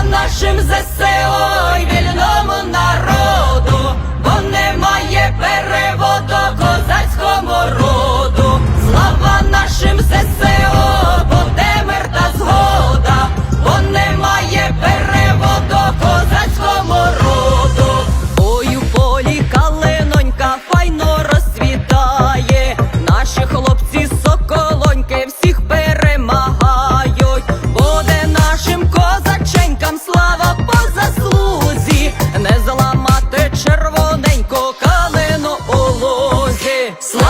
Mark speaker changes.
Speaker 1: Vatandaşımız esse oy verin amına. Слава!